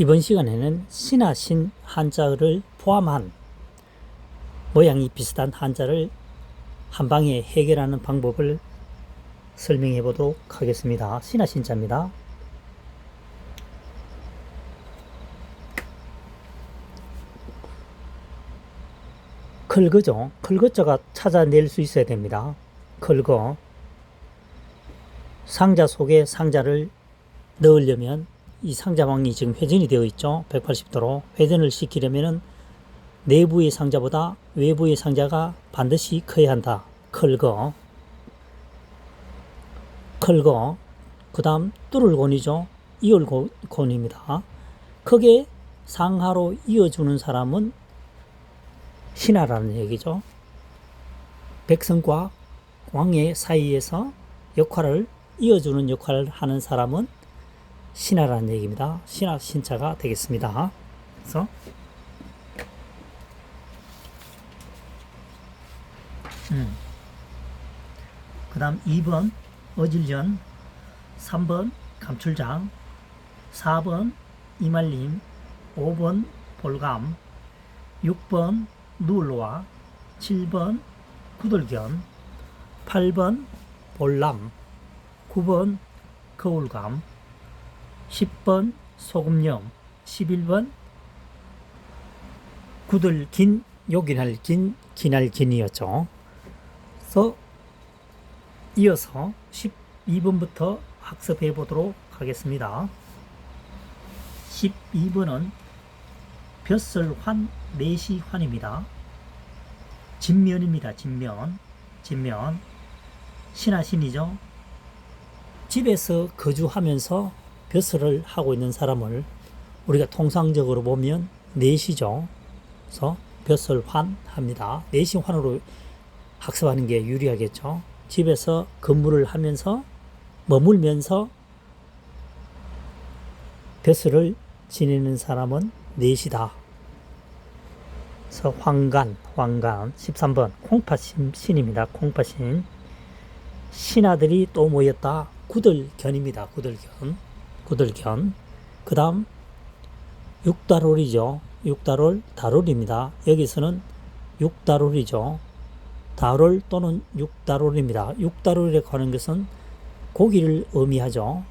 이번 시간에는 신하 신 한자를 포함한 모양이 비슷한 한자를 한 방에 해결하는 방법을 설명해 보도록 하겠습니다. 신하 신자입니다. 클거죠. 클거자가 찾아낼 수 있어야 됩니다. 클거. 상자 속에 상자를 넣으려면 이 상자방이 지금 회전이 되어 있죠. 180도로 회전을 시키려면은 내부의 상자보다 외부의 상자가 반드시 커야 한다. 클거. 클거. 그 다음 뚫을곤이죠. 이을곤입니다. 크게 상하로 이어주는 사람은 신하라는 얘기죠. 백성과 왕의 사이에서 역할을 이어주는 역할을 하는 사람은 신하라는 얘기입니다. 신하 신자가 되겠습니다. 그래서 음. 그 다음 2번 어질전 3번 감출장 4번 이말림 5번 볼감 6번 누울로와 7번 구들견 8번 볼람 9번 거울감 10번 소금염 11번 구들 긴 요긴할긴 기날긴이었죠. 그래서 이어서 12번부터 학습해 보도록 하겠습니다. 12번은 벼슬환 내시환입니다. 진면입니다. 진면. 진면. 신하신이죠. 집에서 거주하면서 벼슬을 하고 있는 사람을 우리가 통상적으로 보면 내시죠. 그래서 벼슬환 합니다. 내시환으로 학습하는 게 유리하겠죠. 집에서 근무를 하면서 머물면서 벼슬을 지내는 사람은 넷이다. 그래서 황간, 황간 13번 콩팥신 신입니다. 콩팥신 신하들이 또 모였다. 구들견입니다. 구들견, 구들견. 그 다음 육다롤이죠. 육다롤, 다롤입니다. 여기서는 육다롤이죠. 다롤 또는 육다롤입니다. 육다롤이라고 하는 것은 고기를 의미하죠.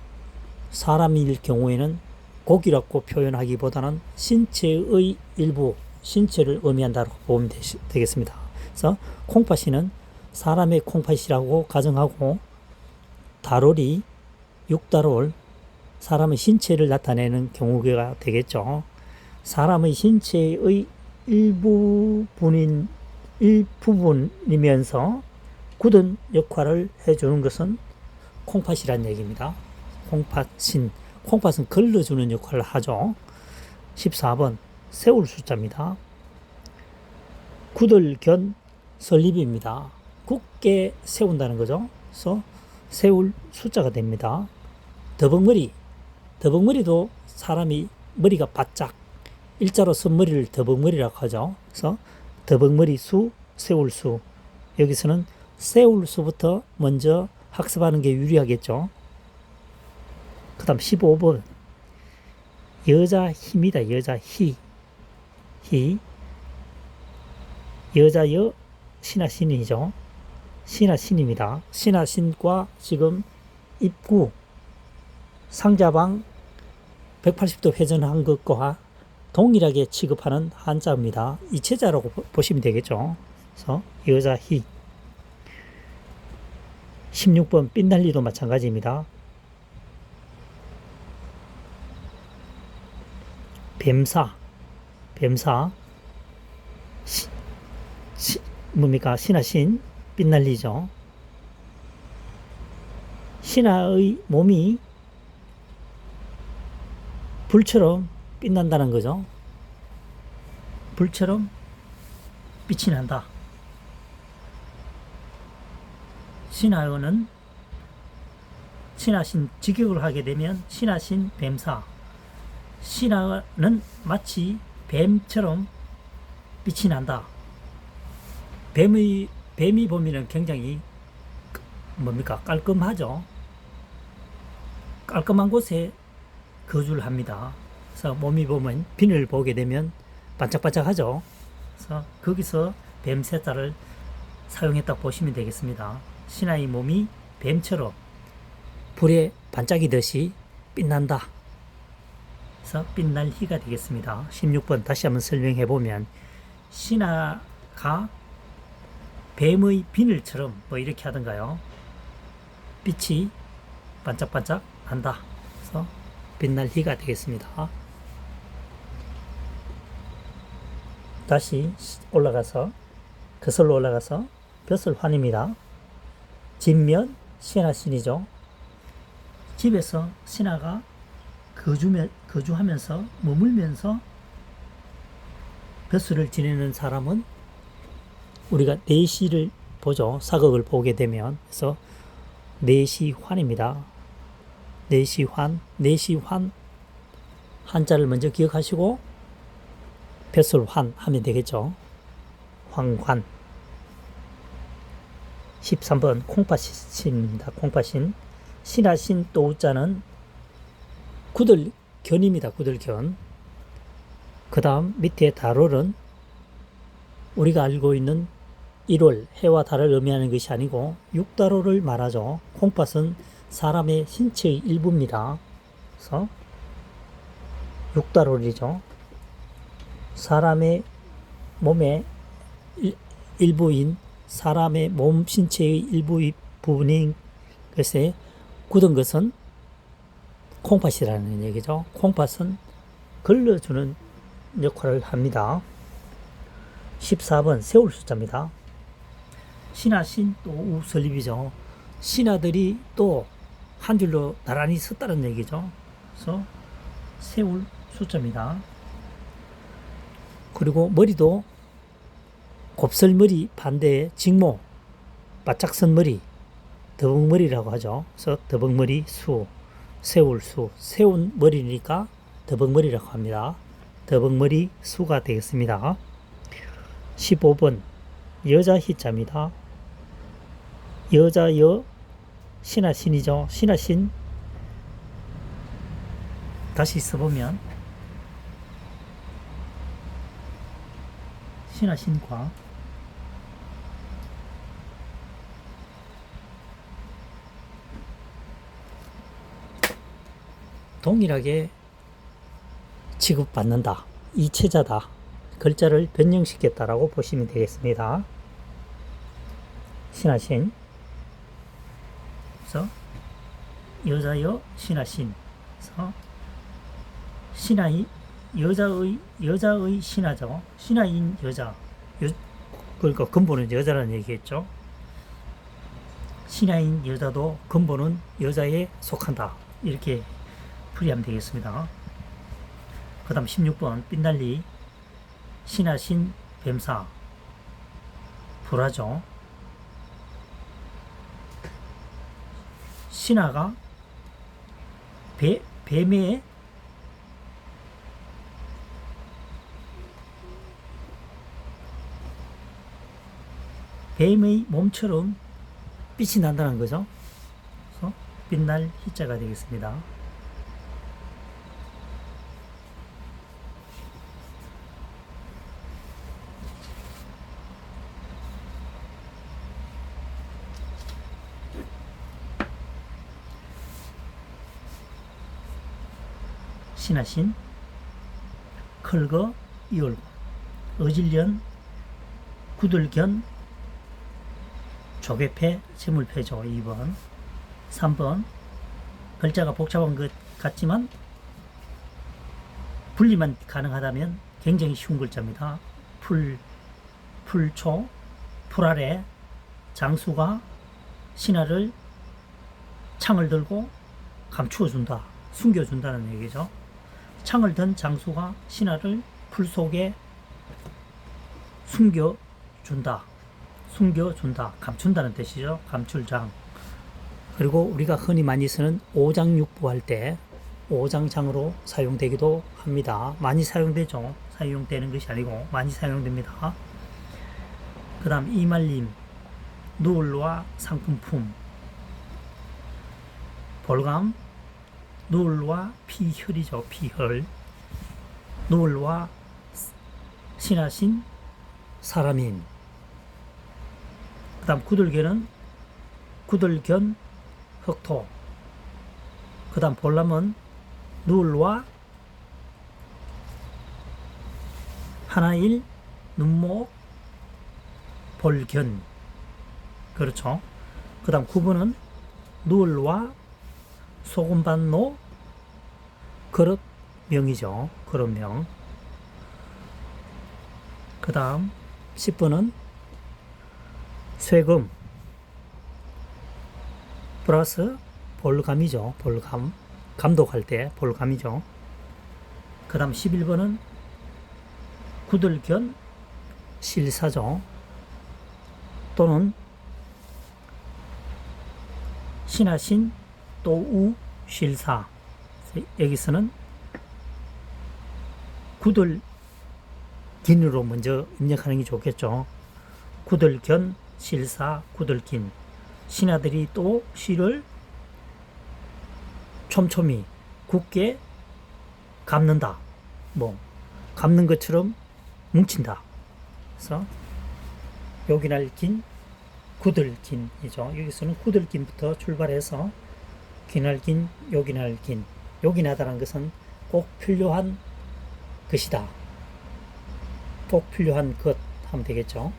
사람일 경우에는 고기라고 표현하기보다는 신체의 일부, 신체를 의미한다고 보면 되, 겠습니다 그래서 콩팥이는 사람의 콩팥이라고 가정하고 다롤이 육다롤, 사람의 신체를 나타내는 경우가 되겠죠. 사람의 신체의 일부분인 일부분이면서 굳은 역할을 해주는 것은 콩팥이란 얘기입니다. 콩팥신, 콩팥은 걸러주는 역할을 하죠. 14번 세울 숫자입니다. 구들견 설립입니다. 굳게 세운다는 거죠. 그래서 세울 숫자가 됩니다. 더벅머리, 더벅머리도 사람이 머리가 바짝 일자로 쓴 머리를 더벅머리라고 하죠. 그래서 더벅머리 수, 세울 수. 여기서는 세울 수부터 먼저 학습하는 게 유리하겠죠. 그 다음 15번. 여자 힘이다. 여자 희. 희. 여자 여, 신하 신이죠. 신하 신입니다. 신하 신과 지금 입구, 상자방 180도 회전한 것과 동일하게 취급하는 한자입니다. 이체자라고 보시면 되겠죠. 그래서 여자 희 16번 삔날리도 마찬가지입니다. 뱀사 뱀사 시, 시, 뭡니까 신하신 삔날리죠. 신하의 몸이 불처럼 빛난다는 거죠. 불처럼 빛이 난다. 신하여는 신하신 직역을 하게 되면 신하신 뱀사. 신하는 마치 뱀처럼 빛이 난다. 뱀의 뱀이 보면은 굉장히 뭡니까 깔끔하죠. 깔끔한 곳에 거주를 합니다. 그래서 몸이 보면 비늘 보게 되면 반짝반짝하죠. 그래서 거기서 뱀 세자를 사용했다 보시면 되겠습니다. 신하의 몸이 뱀처럼 불에 반짝이듯이 빛난다. 그래서 빛날 희가 되겠습니다. 16번 다시 한번 설명해 보면 신하가 뱀의 비늘처럼 뭐 이렇게 하던가요. 빛이 반짝반짝 난다. 그래서 빛날 희가 되겠습니다. 다시 올라가서 거슬러 올라가서 벼슬환입니다. 진면 신하 신이죠. 집에서 신하가 거주며, 거주하면서 머물면서 벼슬을 지내는 사람은 우리가 내시를 보죠. 사극을 보게 되면 그래서 내시환입니다. 내시환, 내시환 한자를 먼저 기억하시고 벼슬환 하면 되겠죠. 황환 13번 콩팥신입니다. 콩팥신 신하신 또우자는 구들견입니다. 구들견 그 다음 밑에 달월은 우리가 알고 있는 1월 해와 달을 의미하는 것이 아니고 육달호를 말하죠. 콩팥은 사람의 신체의 일부입니다. 그래서 육달호이죠. 사람의 몸의 일, 일부인 사람의 몸 신체의 일부의 부분인 것에 굳은 것은 콩팥이라는 얘기죠. 콩팥은 걸러주는 역할을 합니다. 14번 세월 숫자입니다. 신하 신 또 우설립이죠. 신하들이 또 한 줄로 나란히 섰다는 얘기죠. 그래서 세울 숫자입니다. 그리고 머리도 곱슬머리 반대에 직모, 바짝선 머리, 더벅머리라고 하죠. 그래서 더벅머리 수, 세울 수, 세운 머리니까 더벅머리라고 합니다. 더벅머리 수가 되겠습니다. 15번 여자 희자입니다. 여자 여 신하 신이죠. 신하 신 다시 써보면 신하 신과 동일하게 취급받는다. 이체자다. 글자를 변형시켰다라고 보시면 되겠습니다. 신하신. 그래서 여자여 신하신. 그래서 신하이 여자의 여자의 신하죠. 신하인 여자. 여, 그러니까 근본은 여자라는 얘기겠죠. 신하인 여자도 근본은 여자에 속한다. 이렇게 풀이하면 되겠습니다. 그 다음 16번 삔달리 신하신 뱀사 불하죠. 신하가 배, 뱀의 뱀의 몸처럼 빛이 난다는 거죠. 빛날 희자가 되겠습니다. 신하신 컬거 이올고 어질련 구들견 조개패 재물패죠 2번 3번. 글자가 복잡한 것 같지만 분리만 가능하다면 굉장히 쉬운 글자입니다. 풀 풀초 풀 아래 장수가 신하를 창을 들고 감추어 준다 숨겨 준다는 얘기죠 창을 든 장수가 신하를 풀 속에 숨겨준다. 숨겨준다. 감춘다는 뜻이죠. 감출장. 그리고 우리가 흔히 많이 쓰는 오장육부 할 때 오장장으로 사용되기도 합니다. 많이 사용되죠. 사용되는 것이 아니고 많이 사용됩니다. 그 다음 이말림, 누울과 상품품, 볼감, 누울과 피혈이죠. 피혈. 노을와 신하신 사람인 그 다음 구들견은 구들견 흑토 그 다음 볼람은 누울와 하나일 눈목 볼견 그렇죠 그 다음 구분은 누울와 소금 반노 그릇 명이죠 그릇 명 그 다음 10번은 쇠금 플러스 볼감이죠. 볼감. 감독할 때 볼감이죠. 그 다음 11번은 구들견 실사죠. 또는 신하신 또우 실사. 여기서는 구들 긴으로 먼저 입력하는 게 좋겠죠. 구들견 실사 구들긴 신하들이 또 실을 촘촘히 굳게 감는다. 뭐 감는 것처럼 뭉친다. 그래서 여기날 긴 구들긴이죠. 여기서는 구들긴부터 출발해서 기날 긴 여기날 긴 여기나다라는 것은 꼭 필요한 것이다. 꼭 필요한 것 하면 되겠죠.